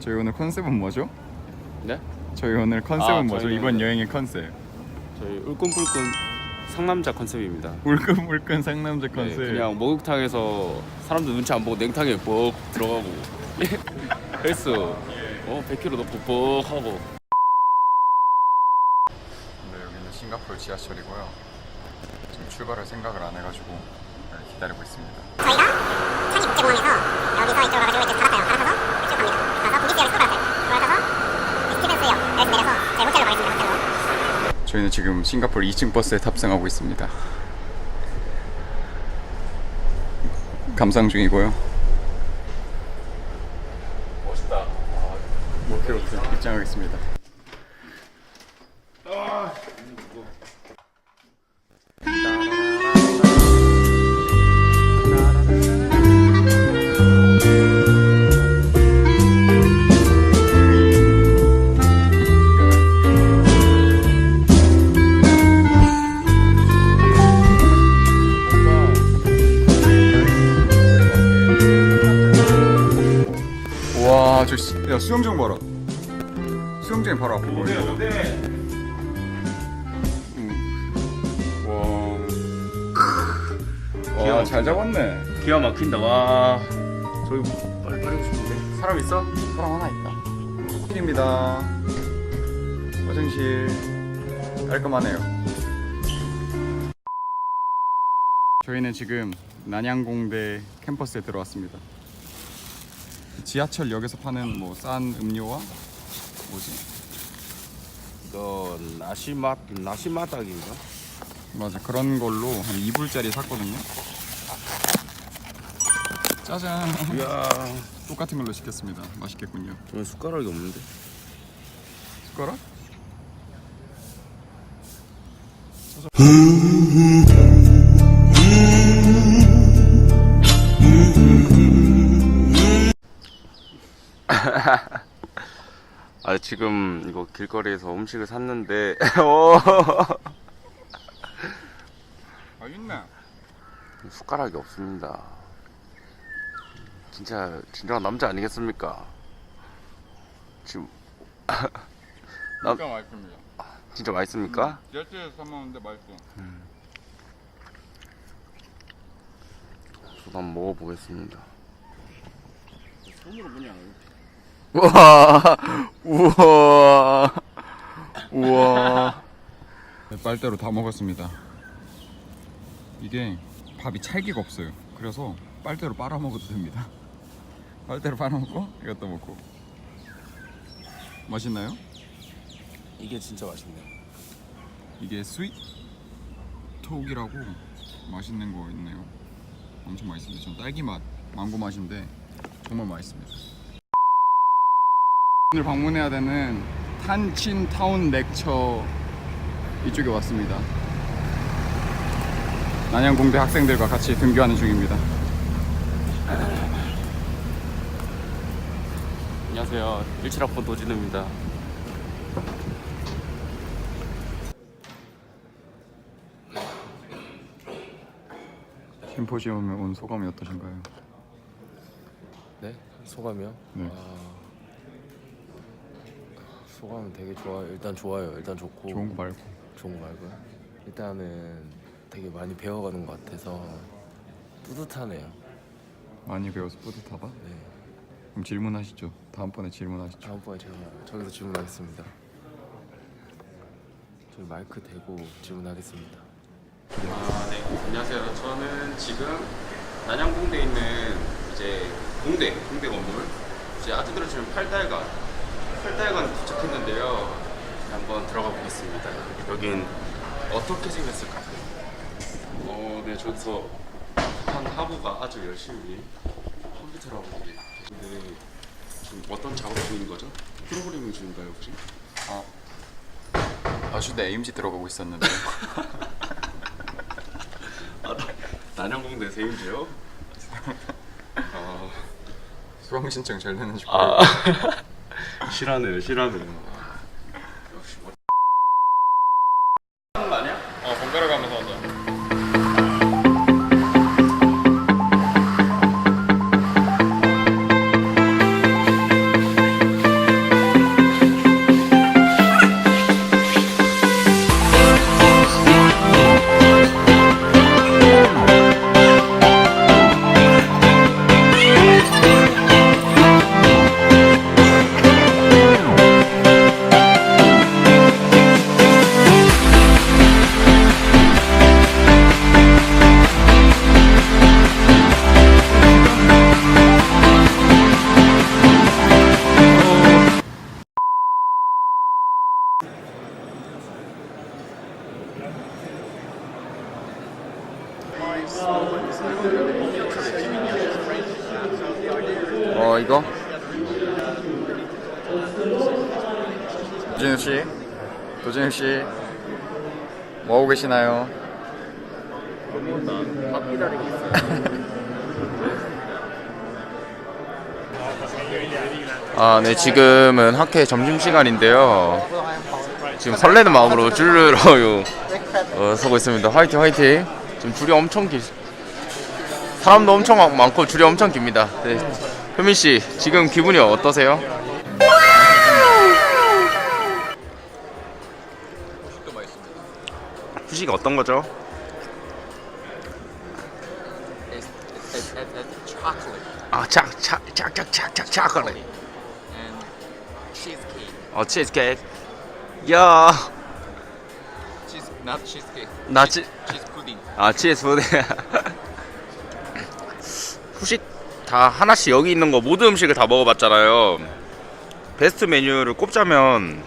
저희 오늘 컨셉은 뭐죠? 네? 저희 오늘 컨셉은 아, 뭐죠? 저희는- 이번 여행의 컨셉. 저희 울끈불끈 상남자 컨셉입니다. 울끈불끈 상남자 컨셉. 네, 그냥 목욕탕에서 사람들 눈치 안 보고 냉탕에 뻑 들어가고 헬스 어 100kg 넣고 뻑 하고 네, 여기는 싱가포르 지하철이고요. 지금 출발할 생각을 안 해가지고 네, 기다리고 있습니다. 저희가 창의 국제공항에서 여기서 이쪽으로 가지고 이제 갈아타요. 저희는 지금 싱가포르 2층 버스에 탑승하고 있습니다. 감상 중이고요. 멋있다. 목표로 입장하겠습니다. 수영장 봐라. 수영장이 바로 앞에 보이네. 음. 와. 와, 잘 잡았네. 기가 막힌다. 와 저희 빨리 빠지고 싶은데 사람 있어? 사람 하나 있다. 입니다. 화장실 깔끔하네요. 저희는 지금 난양공대 캠퍼스에 들어왔습니다. 지하철역에서 파는 뭐 싼 음료와 뭐지? 이거 나시맛 나시마닭인가? 맞아 그런 걸로 한 2불짜리 샀거든요. 짜잔. 이야 똑같은 걸로 시켰습니다. 맛있겠군요. 왜 숟가락이 없는데? 숟가락? 아 지금 이거 길거리에서 음식을 샀는데 오, 아 있네. 숟가락이 없습니다. 진짜 진정한 남자 아니겠습니까? 지금 남- 진짜 맛있습니다. 진짜 맛있습니까? 열대에서 사 먹는데 맛있어. 저도 한번 먹어보겠습니다. 손으로 그냥 우와 우와 우와. 네, 빨대로 다 먹었습니다. 이게 밥이 찰기가 없어요. 그래서 빨대로 빨아 먹어도 됩니다. 빨대로 빨아 먹고 이것도 먹고. 맛있나요? 이게 진짜 맛있네요. 이게 스윗 톡이라고 맛있는 거 있네요. 엄청 맛있습니다. 전 딸기 맛 망고 맛인데 정말 맛있습니다 오늘 방문해야 되는 탄친 타운 렉처 이쪽에 왔습니다 난양공대 학생들과 같이 등교하는 중입니다 안녕하세요. 17학번 도진우입니다. 심포지엄에 온 소감이 어떠신가요? 네? 소감이요? 네. 아, 소감은 되게 좋아요. 일단 좋아요. 일단 좋고 좋은 거 말고 좋은 거 말고요. 일단은 되게 많이 배워가는 것 같아서 뿌듯하네요. 많이 배워서 뿌듯하다? 네. 그럼 질문하시죠 다음번에 질문하시죠 다음번에 제가 저기서 질문하겠습니다. 저기 마이크 대고 질문하겠습니다. 아, 네. 안녕하세요. 저는 지금 난양공대에 있는 이제 공대, 공대 건물 이제 아트 들어주면 8달간 8달간 도착했는데요. 한번 들어가 보겠습니다. 여긴 어떻게 생겼을까요? 어, 네. 저기서 한 하부가 아주 열심히 컴퓨터를 하고 계신데 지금 어떤 작업 중인 거죠? 프로그래밍 중인가요, 혹시? 아주대 에임지 들어가고 있었는데 아, 난양공대 세임지요? 아, 수강 신청 잘 되는지 아 실하네요 실하네요 어 이거 도진우 씨, 도진우 씨, 뭐 하고 계시나요? 밥 기다리고 있어요. 아, 네, 지금은 학회 점심시간인데요. 지금 설레는 마음으로 줄을 어, 서고 있습니다. 화이팅, 화이팅. 지금 줄이 엄청 길. 사람도 엄청 많- 많고 줄이 엄청 깁니다. 네. 효민 씨, 지금 기분이 어떠세요? 후식 어떤 거죠? chocolate 아, and cheesecake. 어, 치즈케이크. 야, Cheese, not cheesecake. 나 치, Cheese pudding. 아, 치즈 푸드. 후식 다 하나씩 여기 있는 거 모든 음식을 다 먹어봤잖아요. 베스트 메뉴를 꼽자면